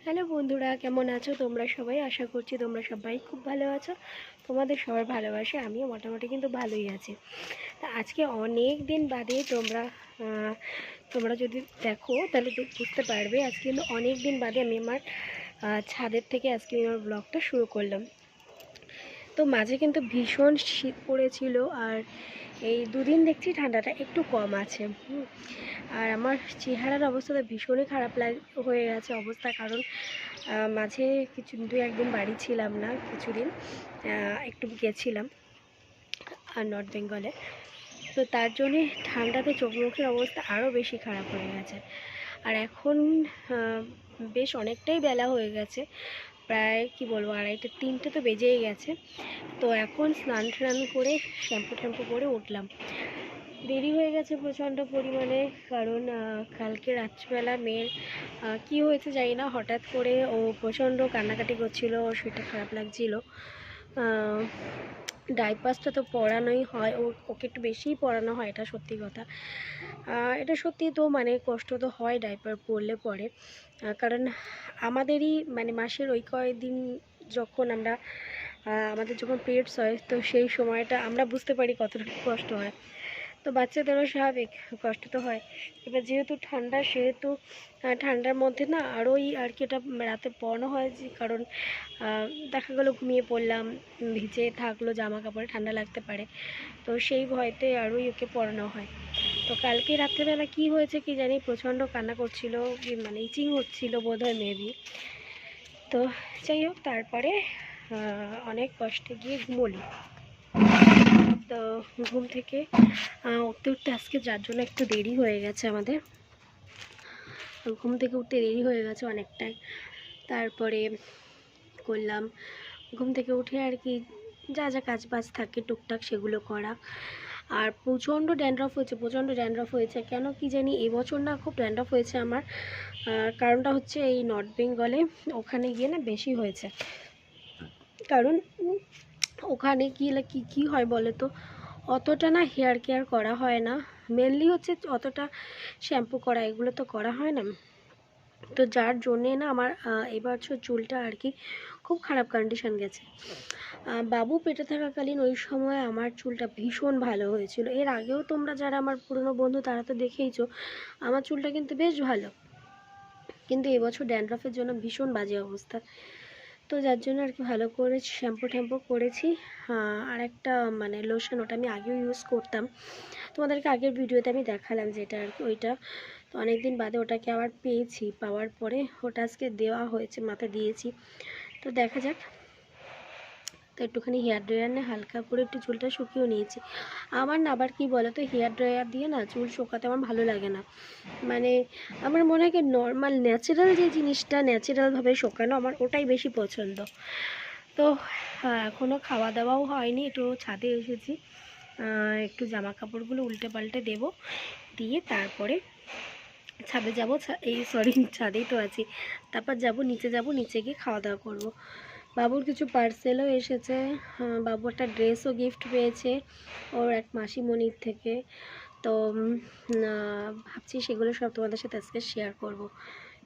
Hello বন্ধুরা, কেমন আছো তোমরা সবাই? আশা করছি তোমরা সবাই খুব ভালো আছো। তোমাদের সবার ভালোবাসে, আমিও মোটামুটি কিন্তু ভালোই আছি। তা আজকে অনেক দিন বাদে তোমরা তোমরা যদি দেখো, তাহলে বুঝতে পারবে আজকে কিন্তু অনেক দিন বাদে আমি আমার ছাদের থেকে আজকে আমি আমার ব্লগটা শুরু করলাম। তো মাঝে কিন্তু ভীষণ শীত পড়েছিল আর এই দুদিন দেখছি ঠান্ডাটা একটু কম আছে। আর আমার চেহারার অবস্থাটা ভীষণই খারাপ হয়ে গেছে অবস্থা, কারণ মাঝে কিছু, দু একদিন বাড়ি ছিলাম না কিছুদিন একটু গেছিলাম, আর নর্থ বেঙ্গলে তো তার জন্যে ঠান্ডাতে চোখ মুখের অবস্থা আরও বেশি খারাপ হয়ে গেছে আর এখন বেশ অনেকটাই বেলা হয়ে গেছে প্রায়, কি বলব, আড়াইটা, তিনটে তো বেজেই গেছে। তো এখন স্নান টান করে শ্যাম্পু ট্যাম্পু করে উঠলাম। দেরি হয়ে গেছে প্রচণ্ড পরিমাণে, কারণ কালকে রাত্রিবেলা মেয়ের কি হয়েছে জানি না, হঠাৎ করে ও প্রচণ্ড কান্নাকাটি করছিল, ওর শরীরটা খারাপ লাগছিল। ডাইপাসটা তো পড়ানোই হয়, ও, ওকে একটু বেশিই পড়ানো হয়, এটা সত্যি কথা। এটা সত্যি তো মানে কষ্ট তো হয় ডাইপার পড়লে পরে। কারণ আমাদেরই মানে মাসের ওই কয়েকদিন যখন আমরা আমাদের যখন পিরিয়ডস হয়, তো সেই সময়টা আমরা বুঝতে পারি কতটুকু কষ্ট হয়। তো বাচ্চাদেরও স্বাভাবিক কষ্ট তো হয়। এবার যেহেতু ঠান্ডা, সেহেতু ঠান্ডার মধ্যে না আরোই আর কি এটা রাতে পরানো হয় যে কারণ দেখা গেলো ঘুমিয়ে পড়লাম, ভিজে থাকল জামা কাপড়ে ঠান্ডা লাগতে পারে। তো সেই ভয়তে আরোই ওকে পরানো হয়। তো কালকে রাত্রেবেলা কি হয়েছে কি জানি, প্রচণ্ড কান্না করছিল মানে ইচিং হচ্ছিল বোধ হয় মেবি তো যাই হোক, তারপরে অনেক কষ্টে গিয়ে ঘুমোলি। ঘুম থেকে উঠতে উঠতে আজকে যার জন্য একটু দেরি হয়ে গেছে আমাদের। ঘুম থেকে উঠতে দেরি হয়ে গেছে অনেকটাই। তারপরে করলাম, ঘুম থেকে উঠে আর কি যা যা কাজ বাজ থাকে, টুকটাক সেগুলো করা। আর প্রচণ্ড ড্যান্ড্রফ হয়েছে, প্রচণ্ড ড্যান্ড্রফ হয়েছে। কেন কি জানি এবছর না খুব ড্যান্ড্রফ হয়েছে আমার। কারণটা হচ্ছে এই নর্থ বেঙ্গলে ওখানে গিয়ে না বেশি হয়েছে। কারণ ওখানে গিয়ে কি কি হয় বলে তো অতটা না হেয়ার কেয়ার করা হয় না। মেনলি হচ্ছে অতটা শ্যাম্পু করা, এগুলো তো করা হয় না। তো যার জন্যে না আমার এবছর চুলটা আর কি খুব খারাপ কন্ডিশন গেছে। বাবু পেটে থাকাকালীন ওই সময় আমার চুলটা ভীষণ ভালো হয়েছিল। এর আগেও তোমরা যারা আমার পুরনো বন্ধু তারা তো দেখেইছো, আমার চুলটা কিন্তু বেশ ভালো। কিন্তু এবছর ড্যান্ড্রফের জন্য ভীষণ বাজে অবস্থা। তো যার জন্য আর কি ভালো করে শ্যাম্পু ট্যাম্পু করেছি। আহ, আর একটা মানে লোশন ওটা আমি আগেও ইউজ করতাম। তোমাদেরকে আগের ভিডিওতে আমি দেখালাম যেটা আর কি ওইটা। তো অনেক দিন বাদে ওটাকে আবার পেয়েছি পাওয়ার পরে ওটা আজকে দেওয়া হয়েছে মাথায় দিয়েছি। তো দেখা যাক। তো একটুখানি হেয়ার ড্রায়ার নিয়ে হালকা করে একটু চুলটা শুকিয়েও নিয়েছি। আমার না আবার কি বলো তো হেয়ার ড্রায়ার দিয়ে না চুল শুকাতে আমার ভালো লাগে না। মানে আমার মনে হয় কি নর্মাল ন্যাচারাল যে জিনিসটা ন্যাচারালভাবে শোকানো আমার ওটাই বেশি পছন্দ। তো হ্যাঁ, এখনও খাওয়া দাওয়াও হয়নি একটু ছাদে এসেছি। একটু জামা কাপড়গুলো উল্টে পাল্টে দেবো দিয়ে তারপরে ছাদে যাব এই সরি ছাদেই তো আছি। তারপর যাব নিচে যাব নিচে গিয়ে খাওয়া দাওয়া করব। বাবুর কিছু পার্সেলও এসেছে। আহ, বাবু একটা ড্রেসও গিফট পেয়েছে ওর এক মাসিমণির থেকে। তো ভাবছি সেগুলো সব তোমাদের সাথে আজকে শেয়ার করব।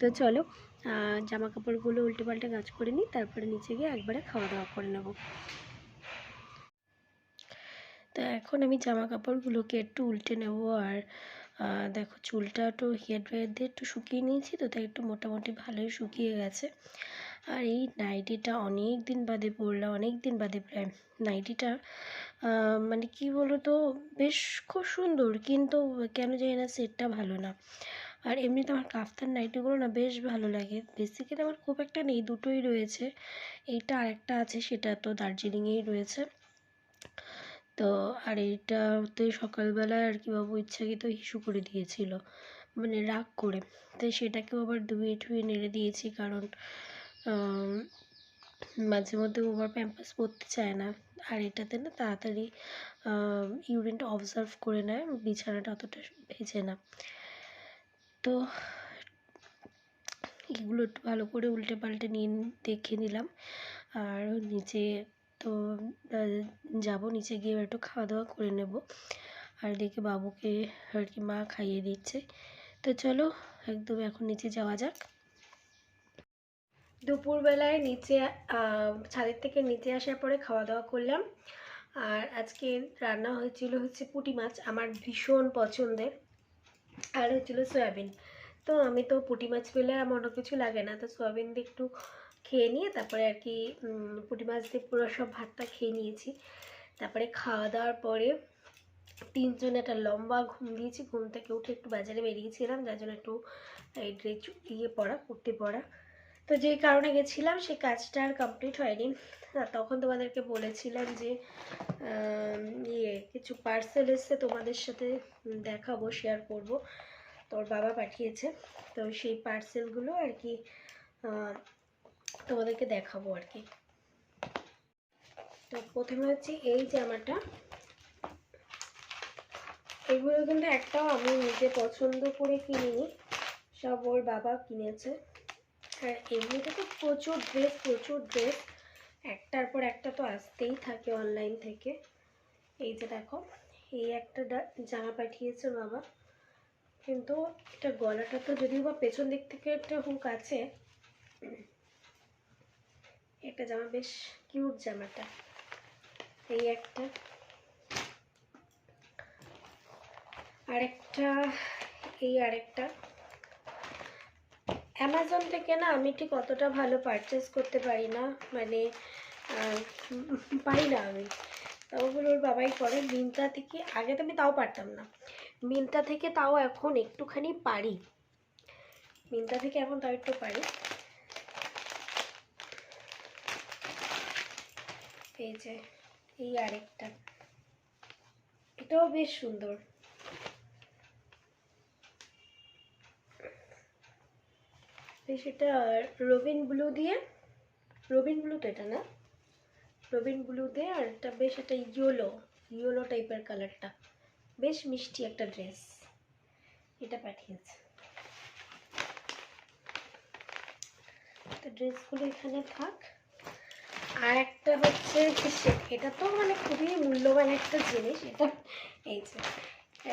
তো চলো জামা কাপড়গুলো উল্টে পাল্টে কাজ করে নিই তারপরে নিচে গিয়ে একবারে খাওয়া দাওয়া করে নেব। তো এখন আমি জামা কাপড়গুলোকে একটু উল্টে নেব আর দেখো চুলটা একটু হেয়ার ড্রায়ার দিয়ে একটু শুকিয়ে নিয়েছি তো, তাই একটু মোটামুটি ভালোই শুকিয়ে গেছে। আর এই নাইটিটা অনেক দিন বাদে পরলাম অনেক দিন বাদে প্রায় নাইটিটা মানে কি বলো তো বেশ খুব সুন্দর কিন্তু কেন জানি না সেটটা ভালো না। আর এমনি এমনিতে আমার কাফতান নাইটিগুলো না বেশ ভালো লাগে। বেসিক্যালি আমার খুব একটা নেই, দুটোই রয়েছে। এইটা আরেকটা আছে, সেটা তো দার্জিলিংয়েই রয়েছে। তো আর এইটাতে সকালবেলায় আর কি বাবু ইচ্ছাকৃত হিসু করে দিয়েছিল মানে রাগ করে। তাই সেটাকেও আবার ধুয়ে টুয়ে নেড়ে দিয়েছি কারণ মাঝে মধ্যে ওভার প্যাম্পাস পরতে চায় না। আর এটাতে না তাড়াতাড়ি ইউরিনটা অবজার্ভ করে নেয়, বিছানাটা অতটা ভেজে না। তো এগুলো একটু ভালো করে উল্টে পাল্টে নিয়ে দেখে নিলাম। আর নিচে তো যাব নিচে গিয়ে একটু খাওয়া দাওয়া করে নেব। আর এদিকে বাবুকে আর কি মা খাইয়ে দিচ্ছে। তো চলো, একদম এখন নিচে যাওয়া যাক। দুপুরবেলায় নিচে ছাদের থেকে নিচে আসার পরে খাওয়া দাওয়া করলাম। আর আজকে রান্না হয়েছিল হচ্ছে পুঁটি মাছ, আমার ভীষণ পছন্দের। আর হচ্ছিল সয়াবিন। তো আমি তো পুঁটি মাছ পেলে আমার অন্য কিছু লাগে না, তো সয়াবিন দিয়ে একটু খেয়ে নিয়ে তারপরে আর কি পুঁটি মাছ দিয়ে পুরো সব ভাতটা খেয়ে নিয়েছি। তারপরে খাওয়া দাওয়ার পরে তিনজন একটা লম্বা ঘুম দিয়েছি, ঘুম থেকে উঠে একটু বাজারে বেরিয়েছিলাম, যার জন্য একটু এই ড্রেস ইয়ে পরা কুর্তি পরা। তো যেই কারণে গেছিলাম, সেই কাজটা আর কমপ্লিট হয়নি। তখন তোমাদেরকে বলেছিলাম যে ইয়ে কিছু পার্সেল এসছে তোমাদের সাথে দেখাবো শেয়ার করব। তোর বাবা পাঠিয়েছে। তো সেই পার্সেলগুলো আর কি তোমাদেরকে দেখাবো আর কি। তো প্রথমে হচ্ছে এই জামাটা। এগুলো কিন্তু একটাও আমি নিজে পছন্দ করে কিনিনি। সব ওর বাবা কিনেছে। আর এমনিতে তো প্রচুর ড্রেস প্রচুর ড্রেস একটার পর একটা তো আসতেই থাকে অনলাইন থেকে। এই যে দেখো, এই একটা জামা পাঠিয়েছে বাবা। কিন্তু এটা গলাটা তো যদিও বা পেছন দিক থেকে একটা হুক আছে একটা জামা, বেশ কিউট জামাটা। এই একটা। আরেকটা, এই আরেকটা। অ্যামাজন থেকে না আমি ঠিক অতটা ভালো পারচেস করতে পারি না। মানে পারি না আমি। ওগুলো ওর বাবাই করে, মিন্ত্রা থেকে, আগে তো আমি তাও পারতাম না। মিন্ত্রা থেকে তাও এখন একটুখানি পারি। মিন্ত্রা থেকে এখন তাও একটু পারি। এই যে এই আরেকটা। এটাও বেশ সুন্দর। এটা রবিন ব্লু দিয়ে। রবিন ব্লু তো এটা না? রবিন ব্লু দিয়ে, আর এটা বেশ একটা ইয়েলো। ইয়েলো টাইপের কালারটা। বেশ মিষ্টি একটা ড্রেস। এটা পাঠিয়েছে। তো ড্রেসগুলো এখানে থাক। আর একটা হচ্ছে এটা তো মানে খুবই মূল্যবান একটা জিনিস। এটা এই যে,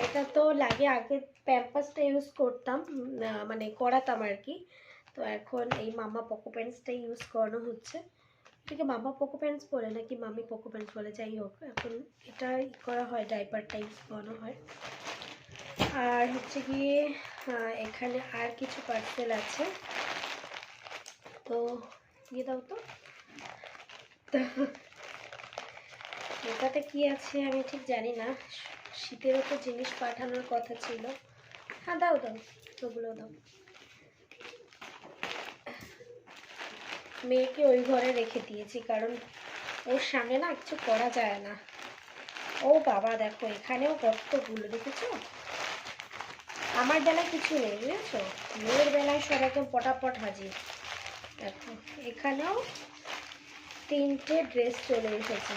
এটা তো লাগে আগে প্যাম্পাসটা ইউজ করতাম মানে করাতাম আর কি। তো এখন এই মামা পকো প্যান্টসটা ইউজ করানো হচ্ছে। এটাকে মামা পকো প্যান্টস বলে নাকি মামি পকো প্যান্টস বলে, যাই হোক, এখন এটা করা হয় ডাইপারটা ইউজ করানো হয়। আর হচ্ছে গিয়ে এখানে আর কিছু পার্সেল আছে। তো, দিয়ে দাও তো। তো এটাতে কি আছে আমি ঠিক জানি না। শীতেরও তো জিনিস পাঠানোর কথা ছিল। হ্যাঁ দাও দাও, ওগুলো দাও। মেয়েকে ওই ঘরে রেখে দিয়েছি, কারণ ওর সামনে না কিছু করা যায় না। ও বাবা, দেখো, এখানেও কতগুলো দেখেছ? আমার বেলায় কিছু নেই, বুঝেছ? মেয়ের বেলায় সব একদম পটাপট হাজির। দেখো, এখানেও তিনটে ড্রেস চলে এসেছে।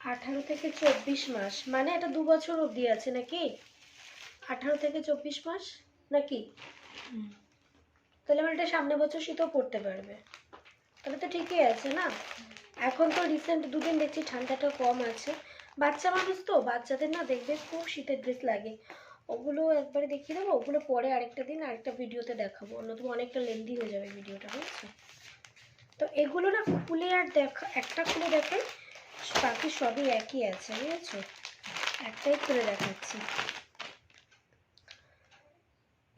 আঠারো থেকে চব্বিশ মাস মানে এটা দু বছর অবধি আছে নাকি? আঠারো থেকে চব্বিশ মাস নাকি? তাহলে আমার এটা সামনে বছর শীতও পড়তে পারবে। তাহলে তো ঠিকই আছে না? এখন তো রিসেন্ট দুদিন দেখছি ঠান্ডাটা কম আছে। বাচ্চা মানুষ তো বাচ্চাদের না দেখবে খুব শীতের ড্রেস লাগে। ওগুলো একবারে দেখিয়ে দেবো, ওগুলো পরে আরেকটা দিন আরেকটা ভিডিওতে দেখাবো। নতুন অনেকটা লেন্দি হয়ে যাবে ভিডিওটা, বুঝছ? তো এগুলো না খুলে আর দেখা, একটা খুলে দেখাই বাকি সবই একই আছে, বুঝেছ? একটাই খুলে দেখাচ্ছি।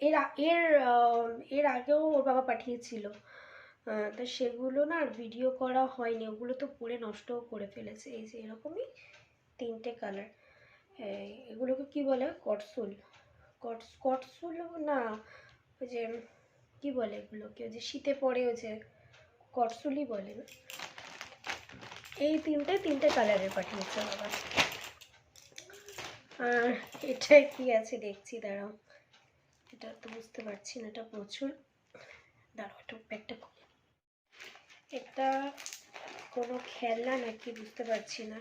এর এর এর আগেও ওর বাবা পাঠিয়েছিল। তো সেগুলো না আর ভিডিও করা হয়নি, ওগুলো তো পুড়ে নষ্টও করে ফেলেছে। এই যে এরকমই তিনটে কালার এগুলোকে কি বলে? কটসুল। কটস কটসুল না, ওই যে কি বলে এগুলোকে? যে শীতে পরে ওই যে কটসুলই বলে। না এই তিনটে তিনটে কালারের পাঠিয়েছে বাবা। আর এটা কি আছে দেখছি, দাঁড়াও। এটা তো বুঝতে পারছি না, এটা প্রচুর। দাঁড়াও, একটু খুলে। এটা কোনো খেলনা নাকি? বুঝতে পারছি না।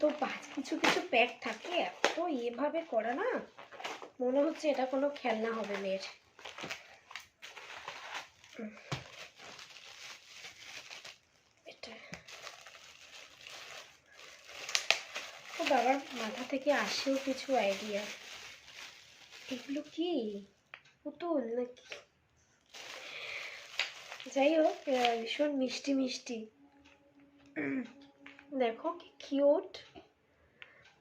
এত বাজ কিছু কিছু প্যাক থাকে, এত এভাবে করা না, মনে হচ্ছে এটা কোনো খেলনা হবে মেয়ের। বাবার মাথা থেকে আসেও কিছু আইডিয়া এগুলো কি? পুতুল নাকি? যাই হোক ভীষণ মিষ্টি মিষ্টি। দেখো কি কিউট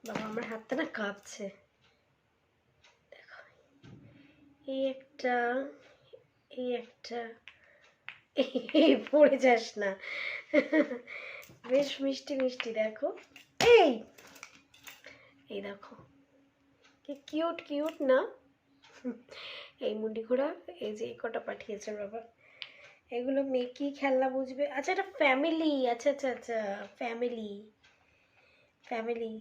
বাবা, আমার হাতটা না কাঁপছে। দেখো, এই একটা এই একটা, এই পড়ে যাস না। বেশ মিষ্টি মিষ্টি, দেখো। এই এই দেখো, কি কিউট কিউট না? এই মুন্ডি ঘোড়া এই যে এই কটা পাঠিয়েছে বাবা। এগুলো মেয়ে কি খেলনা বুঝবে। আচ্ছা এটা ফ্যামিলি আচ্ছা আচ্ছা আচ্ছা ফ্যামিলি ফ্যামিলি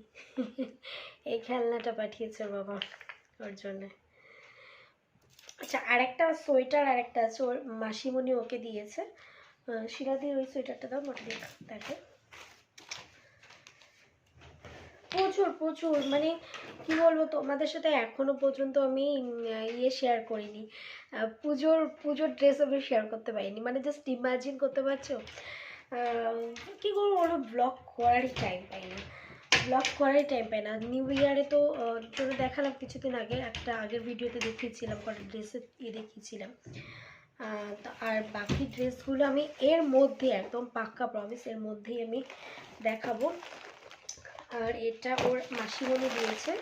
এই খেলনাটা পাঠিয়েছে বাবা ওর জন্যে। আচ্ছা আরেকটা সোয়েটার আরেকটা আছে ওর মাসিমণি ওকে দিয়েছে। আহ, শিলাদি ওই সোয়েটারটা দাও মোটে দেখে। প্রচুর প্রচুর। মানে কি বলব, তোমাদের সাথে এখনও পর্যন্ত আমি ইয়ে শেয়ার করিনি। পুজোর পুজোর ড্রেস আমি শেয়ার করতে পারিনি। মানে জাস্ট ইমাজিন করতে পারছ? কি করব বলো? ব্লগ করারই টাইম পাই না। ব্লগ করারই টাইম পাই না। নিউ ইয়ারে তো তোদের দেখালাম কিছুদিন আগে। একটা আগের ভিডিওতে দেখিয়েছিলাম, কটা ড্রেসের ইয়ে দেখিয়েছিলাম। আর বাকি ড্রেসগুলো আমি এর মধ্যে, একদম পাক্কা প্রমিস এর মধ্যেই আমি দেখাবো। আর এটা ওর মাসিমণি দিয়েছে।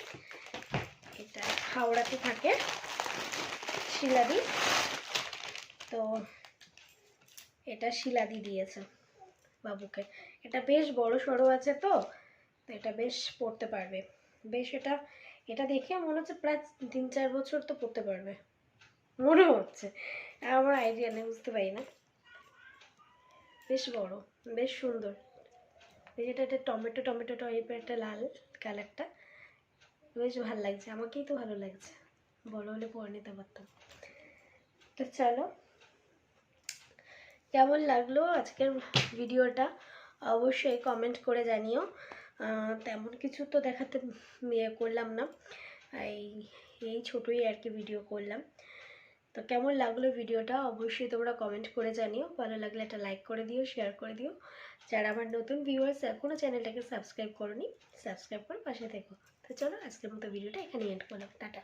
এটা হাওড়াতে থাকে, শিলাদি। তো এটা শিলাদি দিয়েছে বাবুকে। এটা বেশ বড় সড়ো আছে তো তো এটা বেশ পড়তে পারবে। বেশ এটা এটা দেখে মনে হচ্ছে প্রায় তিন চার বছর তো পড়তে পারবে। মনে হচ্ছে। আমার আইডিয়া নেই, বুঝতে পারি না। বেশ বড়, বেশ সুন্দর। এই যেটা এটা টমেটো টমেটো টাইপের একটা লাল কালারটা। বেশ ভালো লাগছে, আমাকেই তো ভালো লাগছে। বড় হলে পরে নিতে পারতাম। তো চলো, কেমন লাগল আজকের ভিডিওটা? অবশ্যই কমেন্ট করে জানিও। তেমন কিছু তো দেখাতে ইয়ে করলাম না। এই এই ছোটোই আর কি ভিডিও করলাম। তো কেমন লাগল ভিডিওটা? অবশ্যই তোমরা কমেন্ট করে জানিও। ভালো লাগলে একটা লাইক করে দিও শেয়ার করে দিও। যারা আমার নতুন ভিউয়ার্স এখনও চ্যানেলটাকে সাবস্ক্রাইব করনি সাবস্ক্রাইব করে পাশে থেকো। তো চলো, আজকের মতো ভিডিওটা এখানে এন্ড করলাম। টাটা।